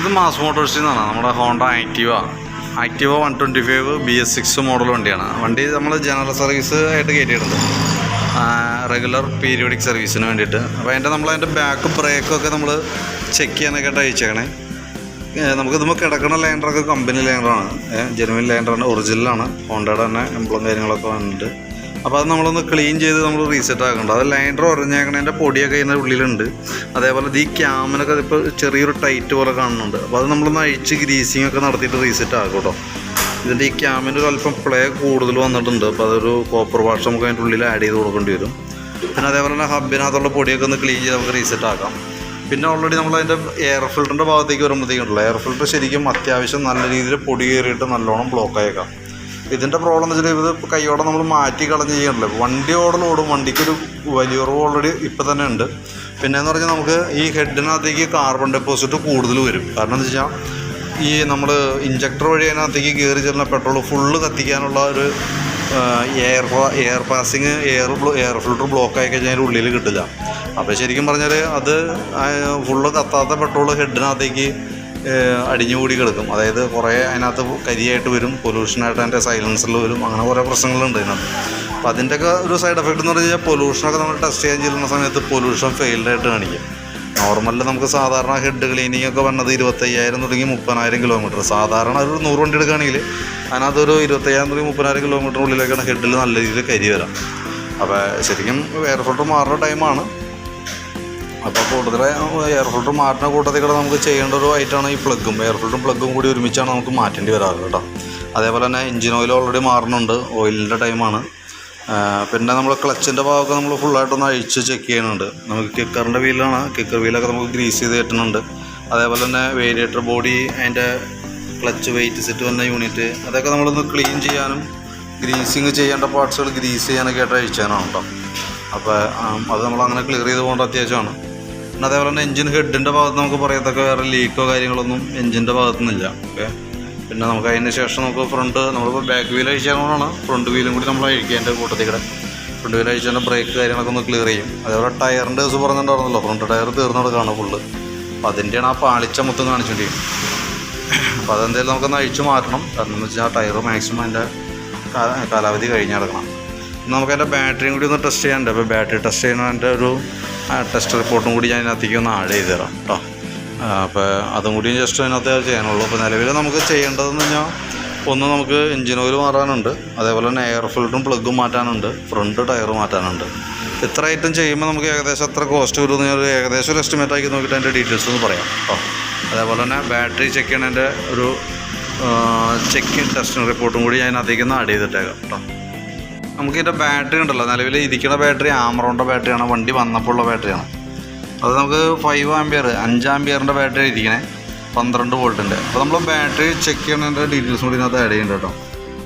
ഇത് മാസ് മോട്ടോഴ്സിൽ നിന്നാണ്. നമ്മുടെ Honda Activa. Activa one twenty five B S six model വണ്ടിയാണ്. വണ്ടി നമ്മൾ ജനറൽ സർവീസ് ആയിട്ട് കയറ്റിയിട്ടുണ്ട്. റെഗുലർ പീരിയോഡിക് സർവീസിന് വേണ്ടിയിട്ട്. അപ്പോൾ അതിന്റെ നമ്മൾ അതിന്റെ ബാക്ക് ബ്രേക്കൊക്കെ നമ്മൾ ചെക്ക് ചെയ്യാനൊക്കെ ആയിട്ട് അയച്ചേക്കണേ നമുക്ക് ഇതുമ്പോൾ കിടക്കുന്ന ലൈൻഡറൊക്കെ കമ്പനി ലൈൻഡറാണ് ജെനുവിൻ ലൈൻഡറാണ് ഒറിജിനലാണ് ഹോണ്ടയുടെ തന്നെ എംബ്ലം കാര്യങ്ങളൊക്കെ വന്നിട്ട്. അപ്പോൾ അത് നമ്മളൊന്ന് ക്ലീൻ ചെയ്ത് നമ്മൾ റീസെറ്റ് ആക്കേണ്ട. അത് ലൈൻഡർ ഉറഞ്ഞേക്കണതിന്റെ പൊടിയൊക്കെ ഇതിന്റെ ഉള്ളിലുണ്ട്. അതേപോലെ ഈ ക്യാമിനൊക്കെ ഇപ്പോൾ ചെറിയൊരു ടൈറ്റ് പോലെ കാണുന്നുണ്ട്. അപ്പോൾ അത് നമ്മളൊന്ന് അഴിച്ച് ഗ്രീസിംഗ് ഒക്കെ നടത്തിയിട്ട് റീസെറ്റ് ആക്കും കേട്ടോ ഇതിന്റെ ഈ ക്യാമിന്റെ ഒരു അല്പം പ്ലേ കൂടുതൽ വന്നിട്ടുണ്ട്. അപ്പോൾ അതൊരു കോപ്പർ വാഷ് നമുക്ക് അതിന്റെ ഉള്ളിൽ ആഡ് ചെയ്ത് കൊടുക്കേണ്ടി വരും. പിന്നെ അതേപോലെ തന്നെ ഹബിനകത്തുള്ള പൊടിയൊക്കെ ഒന്ന് ക്ലീൻ ചെയ്ത് നമുക്ക് റീസെറ്റ് ആക്കാം. പിന്നെ ഓൾറെഡി നമ്മൾ അതിന്റെ എയർ ഫിൽറ്ററിന്റെ ഭാഗത്തേക്ക് വരുമ്പോഴത്തേക്കുണ്ടല്ലോ എയർ ഫിൽറ്റർ ശരിക്കും അത്യാവശ്യം നല്ല രീതിയിൽ പൊടി കയറിയിട്ട് നല്ലോണം ബ്ലോക്ക് ആയേക്കാം. ഇതിന്റെ പ്രോബ്ലം എന്ന് വെച്ചാൽ ഇത് കൈയോടെ നമ്മൾ മാറ്റി കളഞ്ഞ് ചെയ്യണല്ലോ വണ്ടി ഓടലോടും ഓടും. വണ്ടിക്കൊരു വലിയൊരു ഓൾറെഡി ഇപ്പം തന്നെ ഉണ്ട്. പിന്നെ എന്ന് പറഞ്ഞാൽ നമുക്ക് ഈ ഹെഡിനകത്തേക്ക് കാർബൺ ഡെപ്പോസിറ്റ് കൂടുതൽ വരും. കാരണം എന്ന് വെച്ചാൽ ഈ നമ്മൾ ഇഞ്ചക്ടർ വഴി അതിനകത്തേക്ക് കയറി ചെല്ലുന്ന പെട്രോൾ ഫുള്ള് കത്തിക്കാനുള്ള ഒരു air air passing air air filter block ആയി കഴിഞ്ഞാൽ ഉള്ളിൽ കിട്ടില്ല. അപ്പോൾ ശരിക്കും പറഞ്ഞാൽ അത് ഫുള്ള് കത്താത്ത പെട്രോൾ ഹെഡിനകത്തേക്ക് അടിഞ്ഞുകൂടി കിടക്കും. അതായത് കുറേ അതിനകത്ത് കരിയായിട്ട് വരും പൊല്യൂഷനായിട്ട് അതിന്റെ സൈലൻസറിൽ വരും അങ്ങനെ കുറേ പ്രശ്നങ്ങളുണ്ട് അതിനകത്ത്. അപ്പോൾ അതിന്റെയൊക്കെ ഒരു സൈഡ് എഫക്റ്റ് എന്ന് പറഞ്ഞു കഴിഞ്ഞാൽ പൊല്യൂഷനൊക്കെ നമ്മൾ ടെസ്റ്റ് ചെയ്യാൻ ചെല്ലുന്ന സമയത്ത് പൊല്യൂഷൻ ഫെയിൽഡായിട്ട് കാണിക്കും. നോർമലിൽ നമുക്ക് സാധാരണ ഹെഡ് ക്ലീനിങ് ഒക്കെ വന്നത് ഇരുപത്തയ്യായിരം തുടങ്ങി മുപ്പതിനായിരം കിലോമീറ്റർ സാധാരണ ഒരു നൂറ് വണ്ടി എടുക്കുകയാണെങ്കിൽ അതിനകത്തൊരു ഇരുപത്തയ്യായിരം തുടങ്ങി മുപ്പതിനായിരം കിലോമീറ്ററിനുള്ളിലേക്കാണ് ഹെഡിൽ നല്ല രീതിയിൽ കരി വരാം അപ്പോൾ ശരിക്കും എയർ ഫിൽട്ടർ മാറുന്ന ടൈമാണ് അപ്പോൾ കൂടുതൽ എയർ ഫിൽറ്റർ മാറ്റുന്ന കൂട്ടത്തിൽ കൂടെ നമുക്ക് ചെയ്യേണ്ട ഒരു ഐറ്റമാണ് ഈ പ്ലഗും എയർ ഫിൽട്ടറും പ്ലഗും കൂടി ഒരുമിച്ചാണ് നമുക്ക് മാറ്റേണ്ടി വരാറ് കേട്ടോ. അതേപോലെ തന്നെ എഞ്ചിൻ ഓയിൽ ഓൾറെഡി മാറുന്നുണ്ട് ഓയിലിന്റെ ടൈമാണ് പിന്നെ നമ്മൾ ക്ലച്ചിന്റെ ഭാഗമൊക്കെ നമ്മൾ ഫുള്ളായിട്ടൊന്ന് അഴിച്ച് ചെക്ക് ചെയ്യുന്നുണ്ട്. നമുക്ക് കിക്കറിന്റെ വീലാണ് കിക്കർ വീലൊക്കെ നമുക്ക് ഗ്രീസ് ചെയ്ത് കിട്ടുന്നുണ്ട്. അതേപോലെ തന്നെ വേരിയേറ്റർ ബോഡി അതിന്റെ ക്ലച്ച് വെയിറ്റ് സെറ്റ് വന്ന യൂണിറ്റ് അതൊക്കെ നമ്മളൊന്ന് ക്ലീൻ ചെയ്യാനും ഗ്രീസിങ് ചെയ്യേണ്ട പാർട്സുകൾ ഗ്രീസ് ചെയ്യാനൊക്കെ ആയിട്ട് അഴിച്ചാനാണ് കേട്ടോ. അപ്പോൾ അത് നമ്മൾ അങ്ങനെ ക്ലിയർ ചെയ്ത് പോകേണ്ട അത്യാവശ്യമാണ്. പിന്നെ അതേപോലെ തന്നെ എഞ്ചിൻ ഹെഡിന്റെ ഭാഗത്ത് നമുക്ക് പറയത്തക്ക വേറെ ലീക്കോ കാര്യങ്ങളൊന്നും എഞ്ചിന്റെ ഭാഗത്തുനിന്നില്ല. ഓക്കെ? പിന്നെ നമുക്ക് അതിന് ശേഷം നമുക്ക് ഫ്രണ്ട് നമ്മളിപ്പോൾ ബാക്ക് വീൽ അഴിച്ചാൽ ഫ്രണ്ട് വീലും കൂടി നമ്മൾ അഴിക്കുക എന്റെ കൂട്ടത്തിൽ കൂടെ. ഫ്രണ്ട് വീൽ അഴിച്ചാൽ ബ്രേക്ക് കാര്യങ്ങളൊക്കെ ഒന്ന് ക്ലിയർ ചെയ്യും. അതേപോലെ ടയറിന്റെ ദിവസം പറഞ്ഞിട്ടുണ്ടായിരുന്നല്ലോ ഫ്രണ്ട് ടയർ തീർന്നു കൊടുക്കുകയാണ് ഫുള്ള് അപ്പോൾ അതിന്റെയാണ് ആ പാളിച്ച മൊത്തം കാണിച്ചുകൊണ്ടിരിക്കുന്നത് അപ്പോൾ അതെന്തായാലും നമുക്കൊന്ന് അഴിച്ചു മാറ്റണം. കാരണം എന്ന് വെച്ചാൽ ടയർ മാക്സിമം അതിന്റെ കാലാവധി കഴിഞ്ഞ് കിടക്കണം നമുക്ക് അതിന്റെ ബാറ്ററിയും കൂടി ഒന്ന് ടെസ്റ്റ് ചെയ്യാനുണ്ട്. അപ്പോൾ ബാറ്ററി ടെസ്റ്റ് ചെയ്യുന്നതിന്റെ ഒരു ടെസ്റ്റ് റിപ്പോർട്ടും കൂടി ഞാൻ അതിനകത്തേക്ക് ഒന്ന് ആഡ് ചെയ്ത് തരാം കേട്ടോ അപ്പോൾ അതും കൂടി ജസ്റ്റ് അതിനകത്ത് ചെയ്യാനുള്ളൂ. അപ്പോൾ നിലവിൽ നമുക്ക് ചെയ്യേണ്ടതെന്ന് പറഞ്ഞാൽ ഒന്ന് നമുക്ക് എഞ്ചിൻ ഓയിൽ മാറാനുണ്ട്. അതേപോലെ തന്നെ എയർ ഫിൽറ്ററും പ്ലഗും മാറ്റാനുണ്ട്. ഫ്രണ്ട് ടയർ മാറ്റാനുണ്ട്. ഇത്ര ഐറ്റം ചെയ്യുമ്പോൾ നമുക്ക് ഏകദേശം എത്ര കോസ്റ്റ് വരുമെന്ന് ഞാൻ ഏകദേശം ഒരു എസ്റ്റിമേറ്റ് ആക്കി നോക്കിയിട്ട് അതിന്റെ ഡീറ്റെയിൽസ് ഒന്ന് പറയാം കേട്ടോ അതേപോലെ തന്നെ ബാറ്ററി ചെക്ക് ചെയ്യണതിന്റെ ഒരു ചെക്കിങ് ടെസ്റ്റിംഗ് റിപ്പോർട്ടും കൂടി ഞാൻ അതിലേക്ക് ആഡ് ചെയ്തിട്ടേക്കാം കേട്ടോ നമുക്ക് ഇതിന്റെ ബാറ്ററി ഉണ്ടല്ലോ. നിലവിൽ ഇരിക്കുന്ന ബാറ്ററി ആമറോണിന്റെ ബാറ്ററിയാണ് വണ്ടി വന്നപ്പോൾ ഉള്ള ബാറ്ററിയാണ് അത് നമുക്ക് ഫൈവ് ആംബിയർ അഞ്ച് ആംബിയറിന്റെ ബാറ്ററി ഇരിക്കണേ. പന്ത്രണ്ട് വോൾട്ടിന്റെ അപ്പോൾ നമ്മൾ ബാറ്ററി ചെക്ക് ചെയ്യണതിന്റെ ഡീറ്റെയിൽസ് കൂടി ഇതിനകത്ത് ആഡ് ചെയ്യുന്നുണ്ട് കേട്ടോ.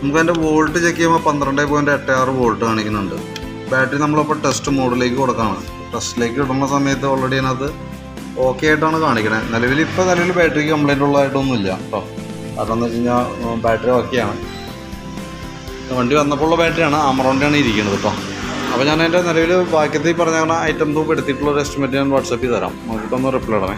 നമുക്ക് അതിന്റെ വോൾട്ട് ചെക്ക് ചെയ്യുമ്പോൾ പന്ത്രണ്ട് പോയിന്റ് എട്ട് ആറ് വോൾട്ട് കാണിക്കുന്നുണ്ട്. ബാറ്ററി നമ്മളപ്പോൾ ടെസ്റ്റ് മോഡിലേക്ക് കൊടുക്കുകയാണ് ടെസ്റ്റിലേക്ക് ഇടുന്ന സമയത്ത് ഓൾറെഡി അതിനകത്ത് ഓക്കെ ആയിട്ടാണ് കാണിക്കണത് നിലവിൽ ഇപ്പോൾ നിലവിൽ ബാറ്ററിക്ക് കംപ്ലൈന്റ് ഉള്ളതായിട്ടൊന്നുമില്ല കേട്ടോ. കാരണം എന്ന് വെച്ച് കഴിഞ്ഞാൽ ബാറ്ററി ഓക്കെയാണ് വണ്ടി വന്നപ്പോൾ ഉള്ള ബാറ്ററിയാണ് ആമറോണ്ടാണ് ഇരിക്കുന്നത് കേട്ടോ അപ്പോൾ ഞാൻ എന്റെ നിലവിൽ ബാക്കിയത്തിൽ പറഞ്ഞ ഐറ്റം എടുത്തിട്ടുള്ള ഒരു എസ്റ്റിമേറ്റ് ഞാൻ വാട്സപ്പ് ചെയ്ത് തരാം. നോക്കിയിട്ടൊന്ന് റിപ്ലൈ ഇടണേ.